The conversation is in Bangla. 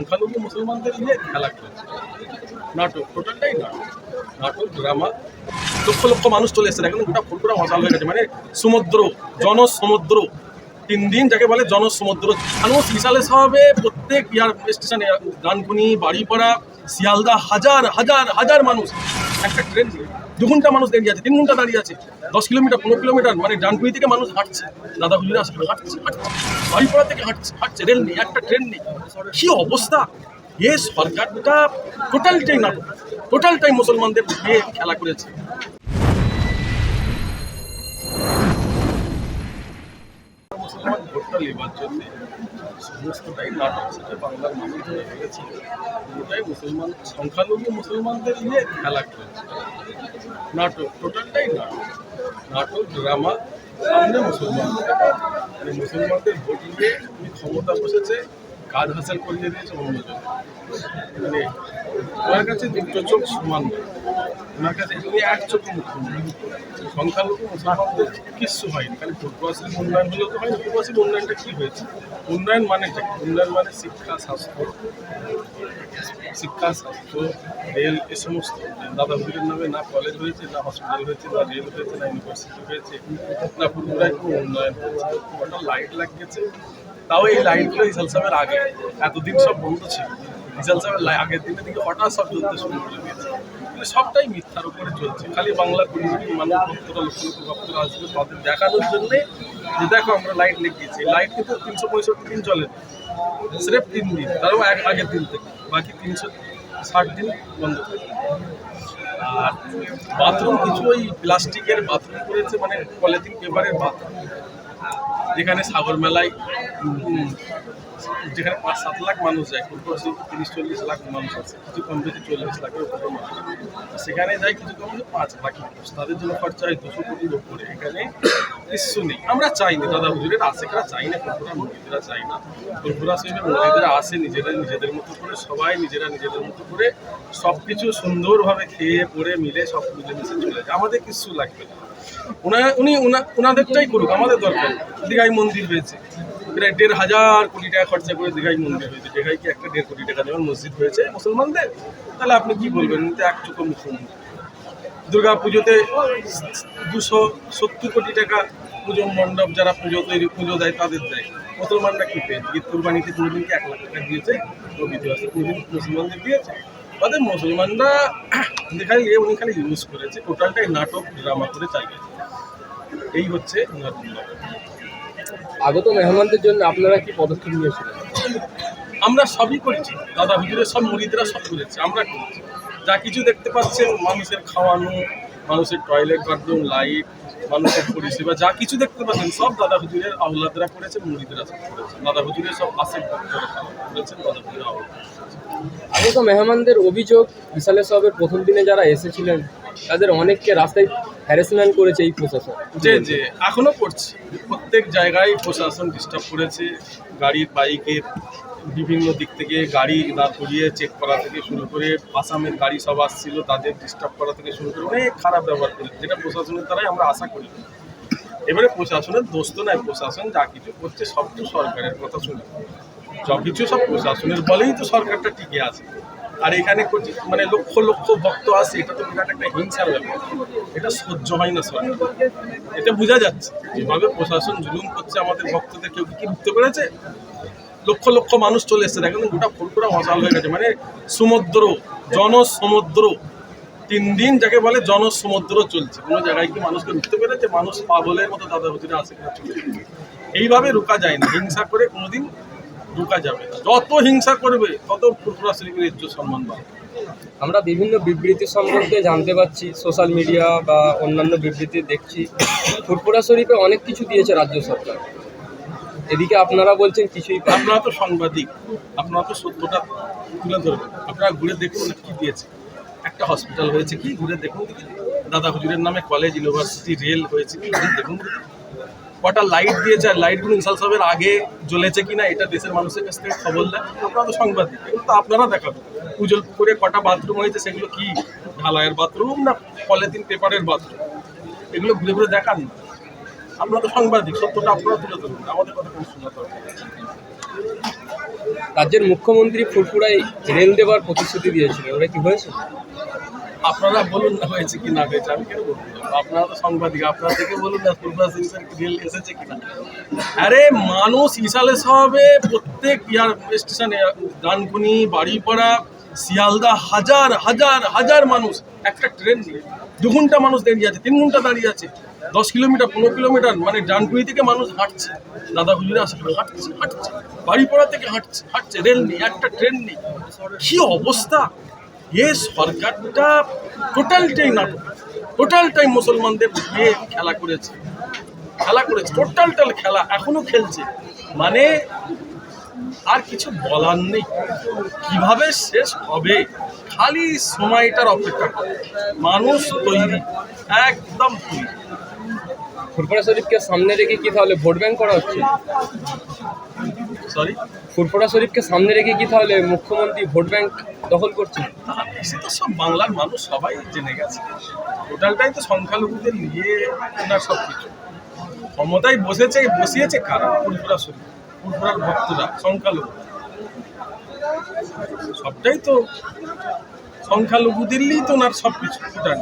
সংখ্যালঘু মুসলমানদের নিয়ে খেলা করেছে নাটক, টোটালটাই নাটক। নাটক, ড্রামা। লক্ষ লক্ষ মানুষ চলে এসেছে। এখন গোটা ফুলপুরা মশাল হয়ে গেছে। মানে সমুদ্র, জনসমুদ্র। তিন দিন যাকে বলে জনসমুদ্র। মানুষ বিশালে স্বভাবে প্রত্যেক ইয়ার স্টেশনে ডানকুনি বাড়িপাড়া, শিয়ালদা, হাজার হাজার হাজার মানুষ। একটা ট্রেন দু ঘণ্টা মানুষ দাঁড়িয়ে আছে, তিন ঘণ্টা দাঁড়িয়ে আছে। দশ কিলোমিটার, পনেরো কিলোমিটার মানে ডানকুনি থেকে মানুষ হাঁটছে। দাদা আসলে হাঁটছে হাঁটছে বাড়িপাড়া থেকে হাঁটছে হাঁটছে রেল নেই, একটা ট্রেন নেই। কি অবস্থা? এ সরকারটা টোটালটাই নাটক টোটালটাই মুসলমানদের খেলা করেছে। ভোটটা নেবার জন্য সমস্তটাই নাটক সেটা বাংলার মানুষ হয়ে গেছে পুরোটাই মুসলমান, সংখ্যালঘু মুসলমানদের নিয়ে খেলা করেছে নাটক, টোটালটাই নাটক। নাটক, ড্রামা, সামনে মুসলমান। মানে মুসলমানদের ভোট নিয়ে ক্ষমতা বসেছে, কাজ হাসিল করিয়ে দিয়েছে অন্যজন। মানে ওনার কাছে দুটো চোখ সমান নয়। ওনার কাছে উনি এক চোখ মুখ্যমন্ত্রী সংখ্যালঘু মুসলমানদের কিচ্ছু হয়নি। খালি পূর্ববাসীর উন্নয়ন হলেও তো হয় পূর্ববাসীর উন্নয়নটা কী হয়েছে? উন্নয়ন মানে? উন্নয়ন মানে শিক্ষা, স্বাস্থ্য শিক্ষা, স্বাস্থ্য, রেল, এ সমস্ত। দাদা হুজুরের নামে না কলেজ হয়েছে, না হসপিটাল হয়েছে, না রেল হয়েছে, না ইউনিভার্সিটি হয়েছে, না পুরুলিয়ায় কোনো উন্নয়ন হয়েছে। কটা লাইট লাগিয়েছে? তাও এই লাইটগুলো ইসাল সাহেবের আগে। এতদিন সব বন্ধ ছিল। ইসাল সাহেবের আগের দিনের দিকে হঠাৎ সব জ্বলতে শুরু করে দিয়েছে। কিন্তু সবটাই মিথ্যার উপরে চলছে। খালি বাংলা কোটি মানুষ ভক্তরা লক্ষ ভক্তরা আসবে তাদের দেখানোর জন্যে যে দেখো আমরা লাইট লেগিয়েছি লাইট কিন্তু তিনশো পঁয়ষট্টি দিন চলে স্রেফ তিন দিন, তারও এক আগের দিন থেকে। বাকি তিনশো ষাট দিন বন্ধ থাকে। আর বাথরুম কিছু ওই প্লাস্টিকের বাথরুম করেছে মানে পলিথিন পেপারের বাথরুম যেখানে সাগর মেলায় যেখানে পাঁচ, সাত লাখ মানুষ যায় পূর্বশী তিরিশ, চল্লিশ লাখ মানুষ আছে, কিছু কম বেশি চল্লিশ লাখের উপরে মানুষ সেখানে যায় কিছু কম বেশি পাঁচ লাখ মানুষ। তাদের জন্য খরচা হয় দুশো কোটির উপরে। এখানে কিছু নেই। আমরা চাই না, দাদা হুজুরের আশেখরা চাই না ফুরফুরা মুরগিদেরা চাই না। ফুরফুরা সাহেবের মুরগিদেরা আসে নিজেরা নিজেদের মতো করে, সবাই নিজেরা নিজেদের মতো করে সব কিছু সুন্দরভাবে খেয়ে পরে মিলে সব মিলেমিশে চলে যায়। আমাদের কিছু লাগবে না। উনি ওনা- ওনাদেরটাই করুক, আমাদের দরকার। দীঘায় মন্দির হয়েছে। প্রায় দেড় হাজার কোটি টাকা খরচা করে দীঘায় মন্দির হয়েছে। দীঘায় কি একটা দেড় কোটি টাকা দেওয়ার মসজিদ হয়েছে মুসলমানদের? তাহলে আপনি কি বলবেন? এক চোখো মুখ্যমন্ত্রী দুর্গা পুজোতে দুশো সত্তর কোটি টাকা পুজো মণ্ডপ যারা পুজো তৈরি, পুজো দেয়, তাদের দেয়। মুসলমানরা কি পেয়েছে? ঈদ কুরবানিতে কোনোদিনকে এক লাখ টাকা দিয়েছে? কোনোদিন মুসলমানদের দিয়েছে? তাদের মুসলমানরা খালি এ উনি খালি ইউজ করেছে। টোটালটাই নাটক ড্রামা করে চালিয়েছে। এই হচ্ছে। আগত মেহমানদের জন্য আপনারা কি পদক্ষেপ নিয়েছিলেন আমরা সবই করেছি। দাদা হুজুরের সব মুরিদরা সব করেছে আমরা করেছি। যা কিছু দেখতে পাচ্ছেন মানুষের খাওয়ানো মানুষের টয়লেট বাথরুম লাইট মানুষের পরিষেবা যা কিছু দেখতে পাচ্ছেন সব দাদা হুজুরের আহ্লাদরা করেছে মুরিদরা সব করেছে। দাদা হুজুরের সব ভক্তরা করেছেন দাদা হুজুরের আহ্লাদ আগত মেহমানদের অভিযোগ বিশালে সাহেবের প্রথম দিনে যারা এসেছিলেন তাদের অনেককে রাস্তায় হ্যারাসমেন্ট করেছে এই প্রশাসন। যে যে এখনও করছে। প্রত্যেক জায়গায় প্রশাসন ডিস্টার্ব করেছে। গাড়ির বাইকের বিভিন্ন দিক থেকে গাড়ি দাঁড় করিয়ে চেক করা থেকে শুরু করে আসামের গাড়ি সব আসছিল, তাদের ডিস্টার্ব করা থেকে শুরু করে অনেক খারাপ ব্যবহার করেছে। যেটা প্রশাসনের দ্বারাই আমরা আশা করি। এবারে প্রশাসনের দোষ তো নাই। প্রশাসন যা কিছু করছে সব তো সরকারের কথা শুনে। সব কিছু সব প্রশাসনের বলেই তো সরকারটা টিকে আছে। আর এখানে মানে লক্ষ লক্ষ ভক্ত আসে এটা তো বিরাট একটা হিংসার ব্যাপার। এটা সহ্য হয় না সরকার এটা বোঝা যাচ্ছে যেভাবে প্রশাসন জুলুম করছে, আমাদের ভক্তদের কেউ কি বুঝতে পেরেছে? লক্ষ লক্ষ মানুষ চলে এসেছে। দেখেন গোটা ফুলপুরা মশাল হয়ে গেছে। মানে সমুদ্র, জনসমুদ্র, তিন দিন যাকে বলে জনসমুদ্র চলছে। কোনো জায়গায় কি মানুষকে ঢুকতে পেরেছে? মানুষ পাগলের মতো দাদা হুজুরে আসে এইভাবে রুকা যায় না। হিংসা করে কোনোদিন রুকা যাবে। যত হিংসা করবে তত ফুলপুরা শরীফের ইজ্জত সম্মান পাবে আমরা বিভিন্ন বিবৃতি সম্পর্কে জানতে পারছি সোশ্যাল মিডিয়া বা অন্যান্য বিবৃতি দেখছি। ফুরপুরা শরীফে অনেক কিছু দিয়েছে রাজ্য সরকার। এদিকে আপনারা বলছেন কিছুই পান আপনারা তো সাংবাদিক আপনারা তো সত্যটা তুলে ধরবেন। আপনারা ঘুরে দেখুন কি দিয়েছে। একটা হসপিটাল হয়েছে কি? ঘুরে দেখুন। দেখি দাদা হুজুরের নামে কলেজ ইউনিভার্সিটি রেল হয়েছে কি? ঘুরে দেখুন। দেখি। কটা লাইট দিয়েছে আর লাইটগুলো ইনসাল সাহেবের আগে জ্বলেছে কিনা এটা দেশের মানুষের কাছ থেকে খবর দেয়। আপনারা তো সাংবাদিক, এগুলো তো আপনারা দেখাবেন। উজ্জ্বল পুকুরে কটা বাথরুম হয়েছে, সেগুলো কি ঢালাইয়ের বাথরুম না পলিথিন পেপারের বাথরুম এগুলো ঘুরে ঘুরে দেখান না। আপনারা তো সাংবাদিক, সত্যটা আপনারা তুলে ধরুন, আমাদের কথা কোনো শোনা রাজ্যের মুখ্যমন্ত্রী ফুরফুরায় রেল দেওয়ার প্রতিশ্রুতি দিয়েছিলেন ওরা কি হয়েছে? আপনারা বলুন না হয়েছে কি না হয়েছে আমি কেন বলব? আপনারা তো সাংবাদিক, আপনারা থেকে বলুন না ফুলবাস সিংসের রেল এসেছে কিনা। আরে মানুষ ইসালে সাহাবে প্রত্যেক ইয়ার স্টেশনে ডানকুনি, বাড়িপাড়া, শিয়ালদা, হাজার হাজার হাজার মানুষ, একটা ট্রেন নিয়ে দু ঘণ্টা মানুষ দাঁড়িয়ে আছে, তিন ঘণ্টা দাঁড়িয়ে আছে, দশ কিলোমিটার, পনেরো কিলোমিটার মানে ডানকুনি থেকে মানুষ হাঁটছে, দাদা হুজুরা আসলে হাঁটছে হাঁটছে, বাড়িপাড়া থেকে হাঁটছে হাঁটছে রেল নেই একটা ট্রেন নেই কি অবস্থা? এ সরকারটা টোটালটাই নাটক টোটালটাই মুসলমানদের নিয়ে খেলা করেছে। খেলা করেছে টোটালটাল খেলা এখনও খেলছে। মানে আর কিছু বলার নেই। কীভাবে শেষ হবে? খালি সময়টার অপেক্ষা মানুষ তৈরি, একদম তৈরি। ফুরফুরা শরীফকে সামনে রেখে কি তাহলে ভোট ব্যাংক করা হচ্ছে? সরি ফুরফুরা শরীফকে সামনে রেখে কি তাহলে মুখ্যমন্ত্রী ভোট ব্যাংক দখল করছে সে তো সব বাংলার মানুষ সবাই জেনে গেছে। টোটালটাই তো সংখ্যালঘুদের নিয়ে ওনার সব কিছু। ক্ষমতায় বসেছে বসিয়েছে কারা ফুলপুরা শরীফ? ফুলপুরার ভক্তরা সংখ্যালঘু। সবটাই তো সংখ্যালঘুদেরই তো ওনার সব কিছু টোটাল।